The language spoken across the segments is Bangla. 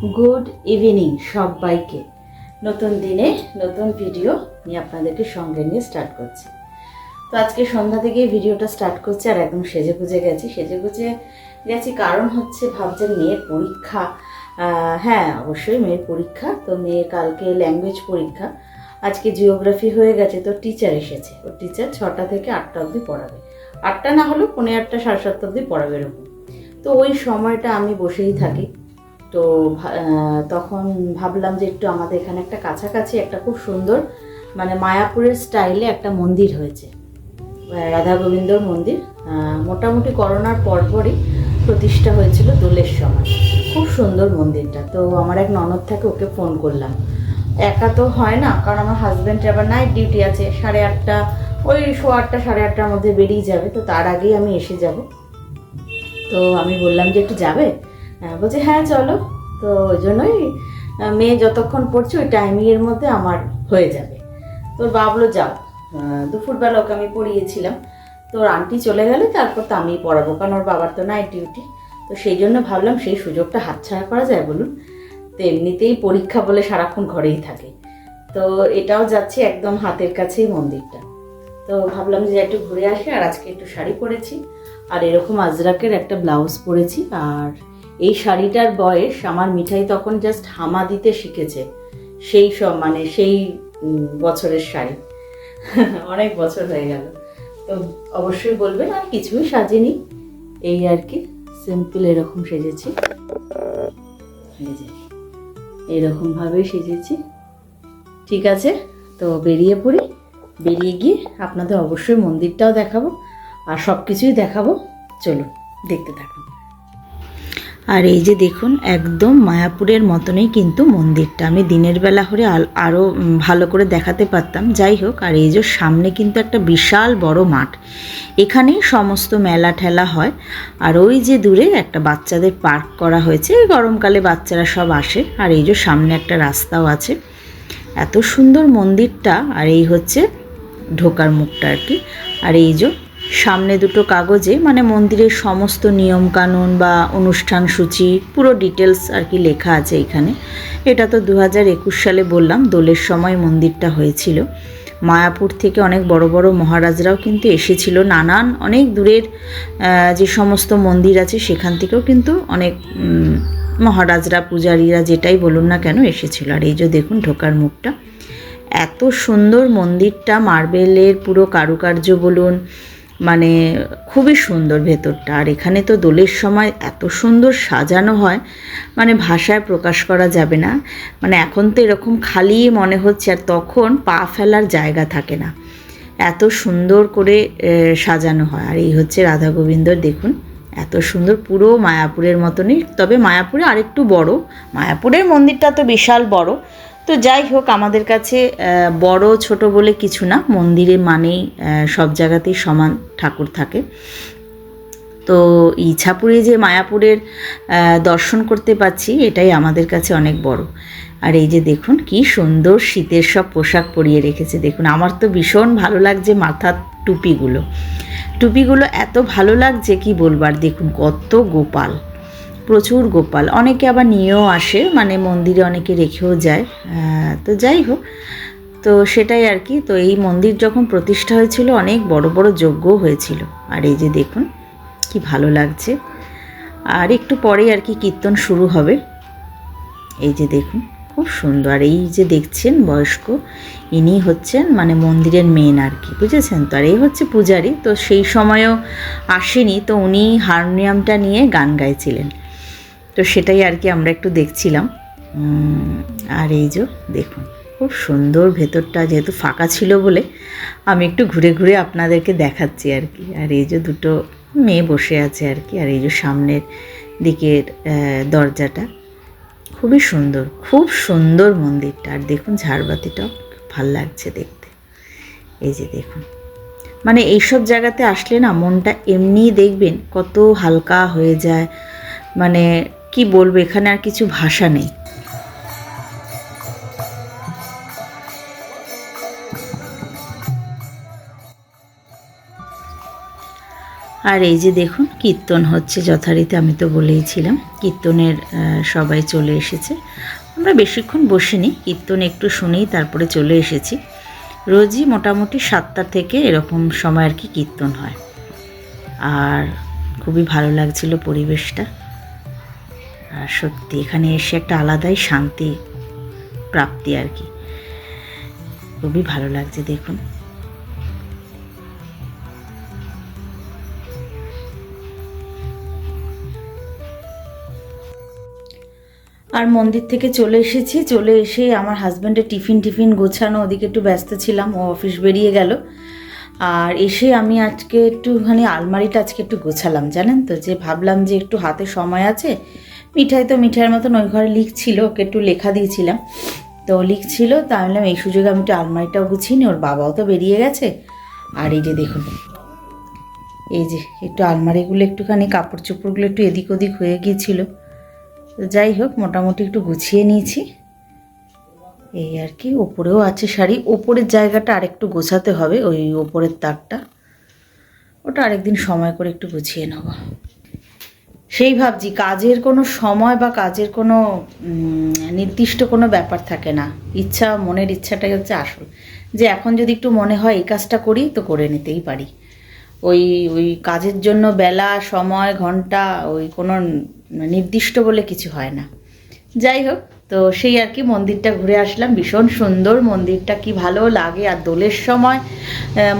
গুড ইভিনিং সবাইকে। নতুন দিনে নতুন ভিডিও নিয়ে আপনাদেরকে সঙ্গে নিয়ে স্টার্ট করছি। তো আজকে সন্ধ্যা থেকে ভিডিওটা স্টার্ট করছি আর একদম সেজে গুজে গেছি। সেজে গুজে গেছি কারণ হচ্ছে ভাবছেন মেয়ের পরীক্ষা। হ্যাঁ অবশ্যই মেয়ের পরীক্ষা। তো মেয়ের কালকে ল্যাঙ্গুয়েজ পরীক্ষা। আজকে জিওগ্রাফি হয়ে গেছে, তো টিচার এসেছে। ও টিচার ছটা থেকে আটটা অবধি পড়াবে। আটটা না হলেও পনেরো আটটা সাড়ে সাতটা অবধি পড়াবে এরকম। তো ওই সময়টা আমি বসেই থাকি। তো তখন ভাবলাম যে একটু আমাদের এখানে একটা কাছাকাছি, একটা খুব সুন্দর মানে মায়াপুরের স্টাইলে একটা মন্দির হয়েছে। রাধা গোবিন্দর মন্দির। মোটামুটি করোনার পরপরই প্রতিষ্ঠা হয়েছিল দোলের সময়। খুব সুন্দর মন্দিরটা। তো আমার এক ননদ থাকে, ওকে ফোন করলাম। একা তো হয় না, কারণ আমার হাজব্যান্ড আবার নাইট ডিউটি আছে, সাড়ে আটটা, ওই শো আটটা, সাড়ে আটটার মধ্যে বেরিয়ে যাবে। তো তার আগেই আমি এসে যাব। তো আমি বললাম যে, একটু যাবে? বলছে হ্যাঁ চলো। তো ওই জন্যই মেয়ে যতক্ষণ পড়ছে, ওই টাইমিংয়ের মধ্যে আমার হয়ে যাবে। তোর বাবলো, যাও। দুপুরবেলা ওকে আমি পড়িয়েছিলাম। তোর আন্টি চলে গেলে, তারপর তো আমি পড়াবো, কারণ ওর বাবার তো নাইট ডিউটি তো সেই জন্য ভাবলাম, সেই সুযোগটা হাতছাড়া করা যায় বলুন। তো এমনিতেই পরীক্ষা বলে সারাক্ষণ ঘরেই থাকে। তো এটাও যাচ্ছে একদম হাতের কাছেই মন্দিরটা। তো ভাবলাম যে একটু ঘুরে আসি, আর আজকে একটু শাড়ি পরেছি। আর এরকম আজরাকের একটা ব্লাউজ পরেছি, আর এই শাড়িটার বয়স আমার মিঠাই তখন জাস্ট হামা দিতে শিখেছে। সেই সব মানে সেই বছরের শাড়ি। অনেক বছর হয়ে গেল। তো অবশ্যই বলবেন আর কিছুই সাজিনি। এই আর কি সিম্পল এরকম সেজেছি। এই যে, এরকম ভাবে সেজেছি। ঠিক আছে, তো বেরিয়ে পড়ি। বেরিয়ে গিয়ে আপনাদের অবশ্যই মন্দিরটাও দেখাবো। আর সব কিছুই দেখাবো। চলুন, দেখতে থাকুন। আর এই যে দেখুন, একদম মায়াপুরের মতনই কিন্তু মন্দিরটা। আমি দিনের বেলা হলে আরও ভালো করে দেখাতে পারতাম। যাই হোক, আর এই যে সামনে কিন্তু একটা বিশাল বড় মাঠ। এখানেই সমস্ত মেলা ঠেলা হয়। আর ওই যে দূরে একটা বাচ্চাদের পার্ক করা হয়েছে। গরমকালে বাচ্চারা সব আসে। আর এই যে সামনে একটা রাস্তাও আছে। এত সুন্দর মন্দিরটা। আর এই হচ্ছে ঢোকার মুখটা আর কি। আর এই যে সামনে দুটো কাগজে মানে মন্দিরের সমস্ত নিয়ম কানুন বা অনুষ্ঠান সূচি, পুরো ডিটেলস আর কি লেখা আছে এখানে। এটা তো দু হাজার একুশ সালে বললাম, দোলের সময় মন্দিরটা হয়েছিল। মায়াপুর থেকে অনেক বড় বড় মহারাজরাও কিন্তু এসেছিল। নানান, অনেক দূরের যে সমস্ত মন্দির আছে, সেখান থেকেও কিন্তু অনেক মহারাজরা, পূজারীরা যেটাই বলুন না কেন এসেছিল। আর এই যে দেখুন ঢোকার মুখটা। এত সুন্দর মন্দিরটা, মার্বেলের পুরো কারুকার্য বলুন মানে খুবই সুন্দর ভেতরটা। আর এখানে তো দোলের সময় এত সুন্দর সাজানো হয় মানে ভাষায় প্রকাশ করা যাবে না। মানে এখন তো এরকম খালি মনে হচ্ছে, আর তখন পা ফেলার জায়গা থাকে না। এত সুন্দর করে সাজানো হয়। আর এই হচ্ছে রাধা গোবিন্দর, দেখুন, এত সুন্দর পুরো মায়াপুরের মতনই। তবে মায়াপুরে আরেকটু বড়। মায়াপুরের মন্দিরটা তো বিশাল বড়। তো যাই হোক, আমাদের কাছে বড় ছোট বলে কিছু না, মন্দিরে মানেই সব জায়গাতেই সমান ঠাকুর থাকে। তো ইছাপুরে যে মায়াপুরের দর্শন করতে পাচ্ছি এটাই আমাদের কাছে অনেক বড়। আর এই যে দেখুন, কি সুন্দর শীতের সব পোশাক পরিয়ে রেখেছে। দেখুন, আমার তো ভীষণ ভালো লাগছে মাথার টুপিগুলো। টুপিগুলো এত ভালো লাগছে, কি বলবার দেখুন, কত গোপাল। প্রচুর গোপাল। অনেকে আবার নিয়েও আসে মানে মন্দিরে অনেকে রেখেও যায়। তো যাই হোক, তো সেটাই আর কি। তো এই মন্দির যখন প্রতিষ্ঠা হয়েছিল, অনেক বড় বড় যজ্ঞ হয়েছিল। আর এই যে দেখুন, কি ভালো লাগছে। আর একটু পরেই আর কি কীর্তন শুরু হবে। এই যে দেখুন, খুব সুন্দর। আর এই যে দেখছেন বয়স্ক, ইনি হচ্ছেন মানে মন্দিরের মেন আর কি, বুঝেছেন তো? আর এই হচ্ছে পূজারি। তো সেই সময়ও আসেনি, তো উনি হারমোনিয়ামটা নিয়ে গান গাইছিলেন। তো সেটাই আর কি আমরা একটু দেখছিলাম। আর এই যে দেখুন, খুব সুন্দর ভেতরটা যেহেতু ফাঁকা ছিল বলে আমি একটু ঘুরে ঘুরে আপনাদেরকে দেখাচ্ছি আর কি। আর এই যে দুটো মেয়ে বসে আছে আর কি, আর এই যে সামনের দিকের দরজাটা। খুবই সুন্দর, খুব সুন্দর মন্দিরটা। আর দেখুন ঝাড়বাতিটাও ভালো লাগছে দেখতে। এই যে দেখুন। মানে এইসব জায়গাতে আসলে না মনটা এমনিই দেখবেন কত হালকা হয়ে যায়। মানে কি বলব, এখানে আর কিছু ভাষা নেই। আর এই যে দেখুন, কীর্তন হচ্ছে যথারীতি, আমি তো বলেইছিলাম, কীর্তনের সবাই চলে এসেছে। আমরা বেশিক্ষণ বসিনি কীর্তন একটু শুনেই তারপরে চলে এসেছি। রোজই মোটামুটি সাতটা থেকে এরকম সময় আর কি কীর্তন হয়। আর খুবই ভালো লাগছিল পরিবেশটা। সত্যি, এখানে এসে একটা আলাদাই শান্তি, প্রাপ্তি আর কি। খুবই ভালো লাগছে দেখুন। আর মন্দির থেকে চলে এসেছি, চলে এসে আমার হাজব্যান্ডের টিফিন টিফিন গোছানো, ওদিকে একটু ব্যস্ত ছিলাম, ও অফিস বেরিয়ে গেল। আর এসে আমি আজকে একটুখানি আলমারিটা আজকে একটু গোছালাম, জানেন তো? যে ভাবলাম যে একটু হাতে সময় আছে মিঠাই তো মিঠাইয়ের মতন ওই ঘরে লিখছিল, ওকে একটু লেখা দিয়েছিলাম। তো লিখছিল, তা আমি বললাম, এই সুযোগে আমি একটু আলমারিটাও গুছিয়ে ওর বাবাও তো বেরিয়ে গেছে। আর এই যে দেখুন, এই যে একটু আলমারিগুলো একটুখানি কাপড় চোপড়গুলো একটু এদিক ওদিক হয়ে গিয়েছিল। যাই হোক, মোটামুটি একটু গুছিয়ে নিয়েছি। এই আর কি, ওপরেও আছে শাড়ি। ওপরের জায়গাটা আরেকটু গোছাতে হবে, ওই ওপরের তাকটা ওটা আরেকদিন সময় করে একটু গুছিয়ে নেব। সেই ভাবছি, কাজের কোনো সময় বা কাজের কোনো নির্দিষ্ট কোনো ব্যাপার থাকে না। ইচ্ছা, মনের ইচ্ছাটাই হচ্ছে আসল। যে এখন যদি একটু মনে হয় এই কাজটা করি, তো করে নিতেই পারি। ওই ওই কাজের জন্য বেলা, সময়, ঘণ্টা, ওই কোনো নির্দিষ্ট বলে কিছু হয় না। যাই হোক, তো সেই আর কি মন্দিরটা ঘুরে আসলাম। ভীষণ সুন্দর মন্দিরটা, কি ভালো লাগে। আর দোলের সময়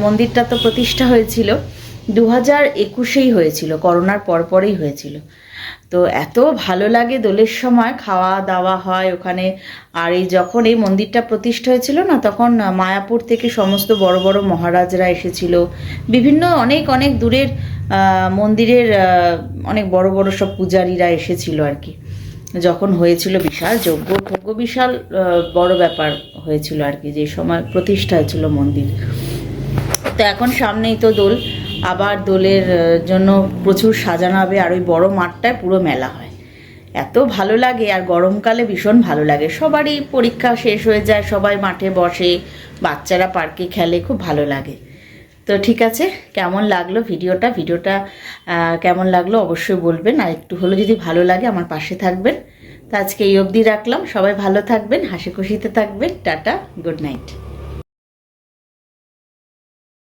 মন্দিরটা তো প্রতিষ্ঠা হয়েছিল। দু হাজার একুশেই হয়েছিল, করোনার পরপরেই হয়েছিল। তো এত ভালো লাগে দোলের সময়, খাওয়া দাওয়া হয় ওখানে। আর এই যখন এই মন্দিরটা প্রতিষ্ঠা হয়েছিল না, তখন মায়াপুর থেকে সমস্ত বড় বড় মহারাজরা এসেছিল। বিভিন্ন অনেক অনেক দূরের মন্দিরের অনেক বড় বড় সব পূজারীরা এসেছিল আর কি। যখন হয়েছিল বিশাল যজ্ঞ, ভোগ্য বিশাল বড় ব্যাপার হয়েছিল আর কি, যে সময় প্রতিষ্ঠা হয়েছিল মন্দির। তো এখন সামনেই তো দোল। আবার দোলের জন্য প্রচুর সাজানো হবে। আর ওই বড় মাঠটায় পুরো মেলা হয়। এত ভালো লাগে, আর গরমকালে ভীষণ ভালো লাগে। সবারই পরীক্ষা শেষ হয়ে যায়, সবাই মাঠে বসে, বাচ্চারা পার্কে খেলে, খুব ভালো লাগে। তো ঠিক আছে, কেমন লাগল ভিডিওটা? ভিডিওটা কেমন লাগল অবশ্যই বলবেন। আর একটু হলেও যদি ভালো লাগে, আমার পাশে থাকবেন। তো আজকে এই অবধি রাখলাম। সবাই ভালো থাকবেন হাসি খুশিতে থাকবেন। Tata, good night.